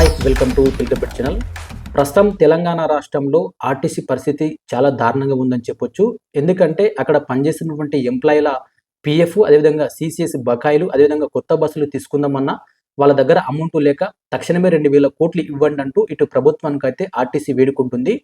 Hi welcome to పిల్కబెట్ channel. ప్రస్తుతం తెలంగాణ రాష్ట్రంలో ఆర్టీసీ పరిస్థితి చాలా దారుణంగా ఉందని చెప్పొచ్చు. ఎందుకంటే అక్కడ పనిచేసినటువంటి ఎంప్లాయీల పిఎఫ్ అదేవిధంగా సిసిఎస్ బకాయిలు అదేవిధంగా కొత్త బస్సులు తీసుకుందామన్నా వాళ్ళ దగ్గర అమౌంట్ లేక తక్షణమే రెండు వేల కోట్లు ఇవ్వండి అంటూ ఇటు ప్రభుత్వానికి అయితే ఆర్టీసీ వేడుకుంటుంది.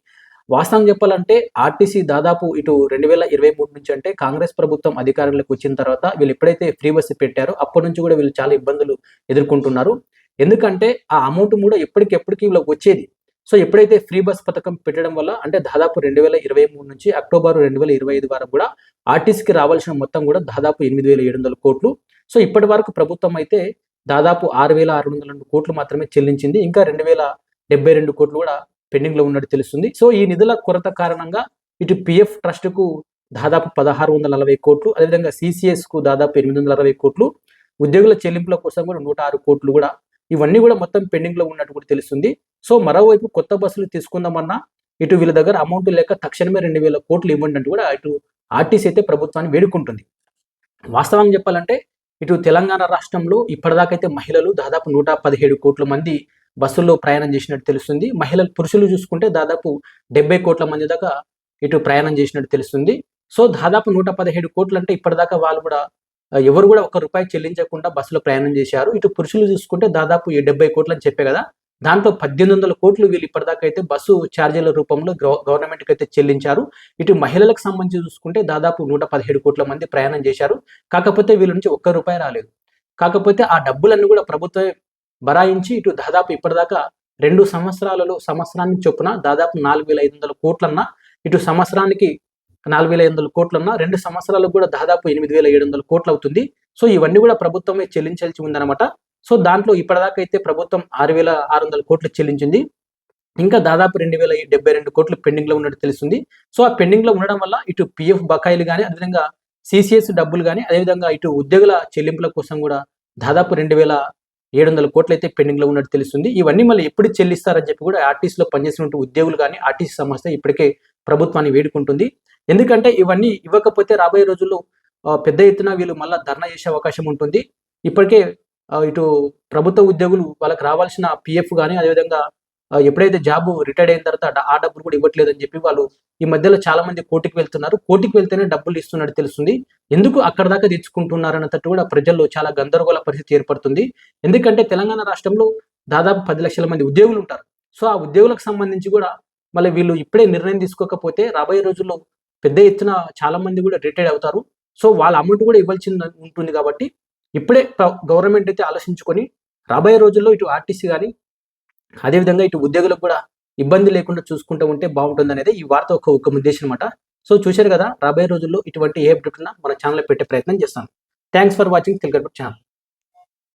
వాస్తవం చెప్పాలంటే ఆర్టీసీ దాదాపు ఇటు రెండు వేల ఇరవై మూడు నుంచి అంటే కాంగ్రెస్ ప్రభుత్వం అధికారంలోకి వచ్చిన తర్వాత వీళ్ళు ఎప్పుడైతే ఫ్రీ బస్సు పెట్టారో అప్పటి నుంచి కూడా వీళ్ళు చాలా ఇబ్బందులు ఎదుర్కొంటున్నారు. ఎందుకంటే ఆ అమౌంట్ కూడా ఎప్పటికెప్పటికి వీళ్ళకి వచ్చేది. సో ఎప్పుడైతే ఫ్రీ బస్ పథకం పెట్టడం వల్ల అంటే దాదాపు రెండు వేల ఇరవై మూడు నుంచి అక్టోబర్ రెండు వేల ఇరవై ఐదు వరకు కూడా ఆర్టీసీకి రావాల్సిన మొత్తం కూడా దాదాపు ఎనిమిది వేల ఏడు వందల కోట్లు. సో ఇప్పటి వరకు ప్రభుత్వం అయితే దాదాపు ఆరు వేల ఆరు వందల రెండు కోట్లు మాత్రమే చెల్లించింది. ఇంకా రెండు వేల డెబ్బై రెండు కోట్లు కూడా పెండింగ్లో ఉన్నట్టు తెలుస్తుంది. సో ఈ నిధుల కొరత కారణంగా ఇటు పిఎఫ్ ట్రస్ట్కు దాదాపు పదహారు వందల నలభై కోట్లు అదేవిధంగా సిసిఎస్కు దాదాపు ఎనిమిది వందల అరవై కోట్లు ఉద్యోగుల చెల్లింపుల కోసం కూడా నూట ఆరు కోట్లు కూడా ఇవన్నీ కూడా మొత్తం పెండింగ్లో ఉన్నట్టు కూడా తెలుస్తుంది. సో మరోవైపు కొత్త బస్సులు తీసుకుందామన్నా ఇటు వీళ్ళ దగ్గర అమౌంట్ లేక తక్షణమే రెండు వేల కోట్లు ఇవ్వండి అంటూ కూడా ఇటు ఆర్టీసీ అయితే ప్రభుత్వాన్ని వేడుకుంటుంది. వాస్తవంగా చెప్పాలంటే ఇటు తెలంగాణ రాష్ట్రంలో ఇప్పటిదాకైతే మహిళలు దాదాపు నూట పదిహేడు కోట్ల మంది బస్సుల్లో ప్రయాణం చేసినట్టు తెలుస్తుంది. మహిళలు పురుషులు చూసుకుంటే దాదాపు డెబ్బై కోట్ల మంది దాకా ఇటు ప్రయాణం చేసినట్టు తెలుస్తుంది. సో దాదాపు నూట పదిహేడు కోట్లు అంటే ఇప్పటిదాకా వాళ్ళు కూడా ఎవరు కూడా ఒక రూపాయి చెల్లించకుండా బస్సులో ప్రయాణం చేశారు. ఇటు పురుషులు చూసుకుంటే దాదాపు డెబ్బై కోట్లు అని చెప్పే కదా దాంట్లో పద్దెనిమిది వందల కోట్లు వీళ్ళు ఇప్పటిదాకా అయితే బస్సు ఛార్జీల రూపంలో గవర్నమెంట్కి అయితే చెల్లించారు. ఇటు మహిళలకు సంబంధించి చూసుకుంటే దాదాపు నూట పదిహేడు కోట్ల మంది ప్రయాణం చేశారు. కాకపోతే వీళ్ళ నుంచి ఒక్క రూపాయి రాలేదు. కాకపోతే ఆ డబ్బులన్నీ కూడా ప్రభుత్వమే బరాయించి ఇటు దాదాపు ఇప్పటిదాకా రెండు సంవత్సరాలలో సంవత్సరానికి చొప్పున దాదాపు నాలుగు వేల ఐదు వందల కోట్లన్నా ఇటు సంవత్సరానికి నాలుగు వేల ఐదు వందల కోట్లన్నా రెండు సంవత్సరాలకు కూడా దాదాపు ఎనిమిది వేల ఏడు వందల కోట్లు అవుతుంది సో ఇవన్నీ కూడా ప్రభుత్వమే చెల్లించాల్సి ఉందన్నమాట. సో దాంట్లో ఇప్పటిదాకా అయితే ప్రభుత్వం ఆరు వేల ఆరు వందల కోట్లు చెల్లించింది. ఇంకా దాదాపు రెండు వేల డెబ్బై రెండు కోట్లు పెండింగ్లో ఉన్నట్టు తెలుస్తుంది. సో ఆ పెండింగ్లో ఉండడం వల్ల ఇటు పిఎఫ్ బకాయిలు కానీ అదేవిధంగా సిసిఎస్ డబ్బులు కానీ అదేవిధంగా ఇటు ఉద్యోగుల చెల్లింపుల కోసం కూడా దాదాపు రెండు వేల ఏడు వందల కోట్లు అయితే పెండింగ్లో ఉన్నట్టు తెలుస్తుంది. ఇవన్నీ మళ్ళీ ఎప్పుడు చెల్లిస్తారని చెప్పి కూడా ఆర్టీసీలో పనిచేసినటువంటి ఉద్యోగులు కానీ ఆర్టీసీ సంస్థ ఇప్పటికే ప్రభుత్వాన్ని వేడుకుంటుంది. ఎందుకంటే ఇవన్నీ ఇవ్వకపోతే రాబోయే రోజుల్లో పెద్ద ఎత్తున వీళ్ళు మళ్ళీ ధర్నా చేసే అవకాశం ఉంటుంది. ఇప్పటికే ఇటు ప్రభుత్వ ఉద్యోగులు వాళ్ళకి రావాల్సిన పిఎఫ్ కానీ అదేవిధంగా ఎప్పుడైతే జాబ్ రిటైర్డ్ అయిన తర్వాత ఆ- డబ్బులు కూడా ఇవ్వట్లేదని చెప్పి వాళ్ళు ఈ మధ్యలో చాలా మంది కోటికి వెళ్తున్నారు. కోటికి వెళ్తేనే డబ్బులు ఇస్తున్నట్టు తెలుస్తుంది. ఎందుకు అక్కడ దాకా తెచ్చుకుంటున్నారు అన్నట్టు కూడా ప్రజల్లో చాలా గందరగోళ పరిస్థితి ఏర్పడుతుంది. ఎందుకంటే తెలంగాణ రాష్ట్రంలో దాదాపు పది లక్షల మంది ఉద్యోగులు ఉంటారు. సో ఆ ఉద్యోగులకు సంబంధించి కూడా మళ్ళీ వీళ్ళు ఇప్పుడే నిర్ణయం తీసుకోకపోతే రాబోయే రోజుల్లో పెద్ద ఎత్తున చాలా మంది కూడా రిటైర్డ్ అవుతారు. సో వాళ్ళ అమౌంట్ కూడా ఇవ్వాల్సి ఉంటుంది కాబట్టి ఇప్పుడే గవర్నమెంట్ అయితే ఆలోచించుకొని రాబోయే రోజుల్లో ఇటు ఆర్టీసీ కానీ అదేవిధంగా ఇటు ఉద్యోగులకు కూడా ఇబ్బంది లేకుండా చూసుకుంటూ ఉంటే బాగుంటుంది అనేది ఈ వార్త ఒక ఒక ఉద్దేశం అనమాట సో చూశారు కదా రాబోయే రోజుల్లో ఇటువంటి ఏ అప్డేట్ ఉన్నా మన ఛానల్లో పెట్టే ప్రయత్నం చేస్తాను. Thanks for watching Telugu channel.